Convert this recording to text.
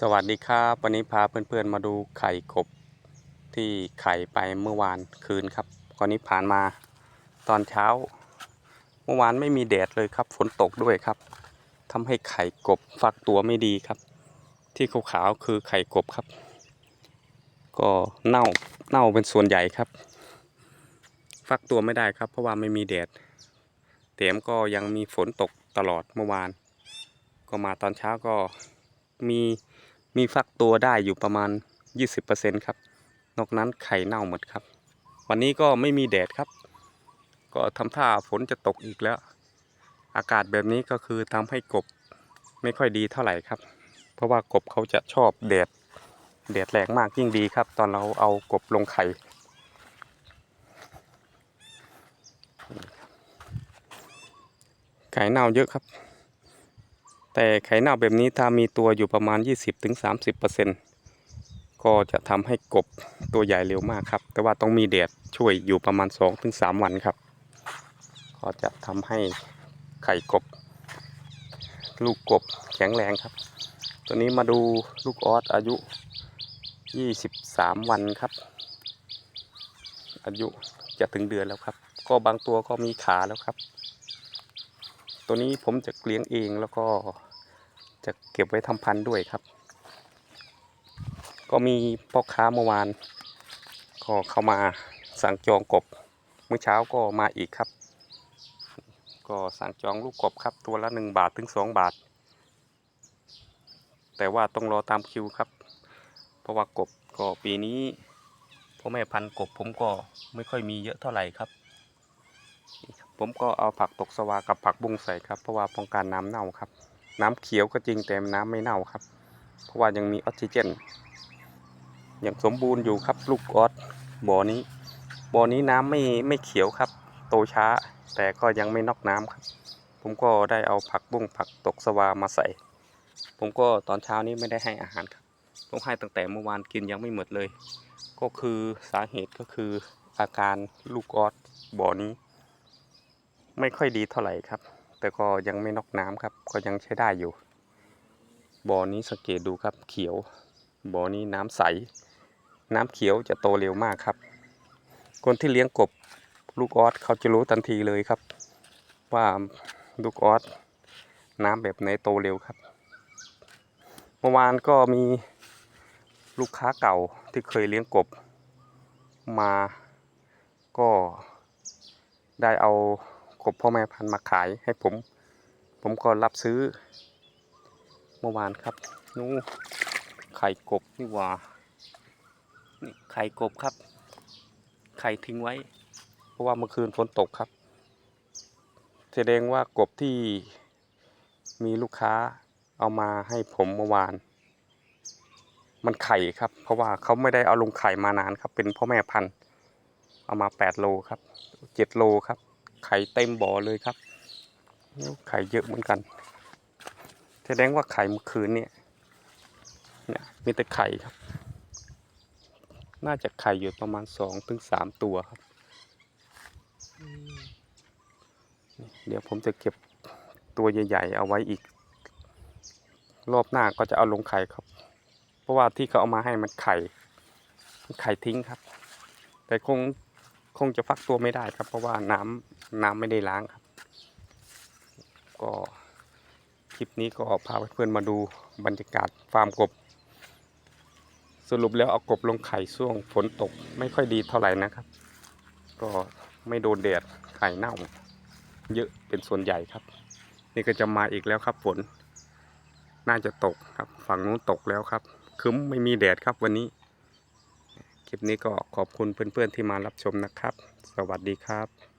สวัสดีครับ วันนี้พาเพื่อนๆมาดูไข่กบที่ไข่ไปเมื่อวานคืนครับตอนนี้ผ่านมาตอนเช้า เมื่อวานไม่มีแดดเลยครับ ฝนตกด้วยครับทำให้ไข่กบฟักตัวไม่ดีครับ ที่ขาวๆคือไข่กบครับ ก็เน่าเน่าเป็นส่วนใหญ่ครับ ฟักตัวไม่ได้ครับ เพราะว่าไม่มีแดดแถมก็ยังมีฝนตกตลอดเมื่อวาน ก็มาตอนเช้าก็มี มีฟักตัวได้อยู่ประมาณ 20%ครับ นอกนั้นไข่เน่าหมดครับ วันนี้ก็ไม่มีแดดครับ ก็ทำท่าฝนจะตกอีกแล้ว อากาศแบบนี้ก็คือทำให้กบไม่ค่อยดีเท่าไหร่ครับ เพราะว่ากบเขาจะชอบแดดแดดแรงมากยิ่งดีครับ ตอนเราเอากบลงไข่ไข่เน่าเยอะครับ แต่ไข่เน่าแบบนี้ถ้ามีตัวอยู่ประมาณ 20-30%ก็จะทำให้กบตัวใหญ่เร็วมากครับ แต่ว่าต้องมีแดดช่วยอยู่ประมาณ 2-3 วันครับ ก็จะทำให้ไข่กบ ลูกกบแข็งแรงครับ ตัวนี้มาดูลูกออสอายุ 23 วันครับ อายุจะถึงเดือนแล้วครับ ก็บางตัวก็มีขาแล้วครับ ตัวนี้ผมจะเลี้ยงเองแล้วก็ จะเก็บไว้ทำพันธุ์ด้วยครับ ก็มีพ่อค้าเมื่อวานก็เข้ามาสั่งจองกบ เมื่อเช้าก็มาอีกครับ ก็สั่งจองลูกกบครับ ตัวละหนึ่งบาทถึงสองบาท แต่ว่าต้องรอตามคิวครับ เพราะว่ากบก็ปีนี้พ่อแม่พันธุ์กบผมก็ไม่ค่อยมีเยอะเท่าไหร่ครับ ผมก็เอาผักตกสวากับผักบุ้งใส่ครับ เพราะว่าป้องกันน้ำเน่าครับ น้ำเขียวก็จริงแต่น้ำไม่เน่าครับ เพราะว่ายังมีออกซิเจนอยังสมบูรณ์อยู่ครับลูกออสบ่อนี้ บ่อนี้น้ำไม่ไม่เขียวครับ โตช้าแต่ก็ยังไม่นอกน้ำครับ ผมก็ได้เอาผักบุ้งผักตกสวามาใส่ ผมก็ตอนเช้านี้ไม่ได้ให้อาหารครับผมให้ตั้งแต่เมื่อวานกินยังไม่หมดเลย ก็คือสาเหตุก็คืออาการลูกออสบ่อนี้ ไม่ค่อยดีเท่าไหร่ครับ แต่ก็ยังไม่นอกน้ำครับ ก็ยังใช้ได้อยู่ บ่อนี้สังเกตดูครับเขียว บ่อนี้น้ำใส น้ำเขียวจะโตเร็วมากครับ คนที่เลี้ยงกบลูกออสเขาจะรู้ทันทีเลยครับ ว่าลูกออสน้ำแบบไหนโตเร็วครับ เมื่อวานก็มีลูกค้าเก่าที่เคยเลี้ยงกบมาก็ได้เอา กบพ่อแม่พันธุ์มาขายให้ผม ผมก็รับซื้อ เมื่อวานครับ นู้ไข่กบนี่ว่านี่ไข่กบครับ ไข่ทิ้งไว้ เพราะว่าเมื่อคืนฝนตกครับ แสดงว่ากบที่มีลูกค้าเอามาให้ผมเมื่อวาน มันไข่ครับ เพราะว่าเขาไม่ได้เอาลงไข่มานานครับ เป็นพ่อแม่พันธุ์ เอามา 8 โลครับ 7 โลครับ ไข่เต็มบ่อเลยครับไข่เยอะเหมือนกัน แสดงว่าไข่เมื่อคืนเนี่ยเนี่ยมีแต่ไข่ครับ น่าจะไข่อยู่ประมาณสองถึงสามตัวครับ เดี๋ยวผมจะเก็บตัวใหญ่ๆเอาไว้อีก รอบหน้าก็จะเอาลงไข่ครับ เพราะว่าที่เขาเอามาให้มันไข่ไข่ทิ้งครับ แต่คงคงจะฟักตัวไม่ได้ครับ เพราะว่าน้ำ น้ำไม่ได้ล้างครับ ก็คลิปนี้ก็พาเพื่อนๆมาดูบรรยากาศฟาร์มกบ สรุปแล้วเอากบลงไข่ช่วงฝนตกไม่ค่อยดีเท่าไหร่นะครับ ก็ไม่โดนแดดไข่เน่า เยอะเป็นส่วนใหญ่ครับ นี่ก็จะมาอีกแล้วครับฝน น่าจะตกครับ ฝั่งนู้นตกแล้วครับคึ้มไม่มีแดดครับวันนี้ คลิปนี้ก็ขอบคุณเพื่อนๆที่มารับชมนะครับ สวัสดีครับ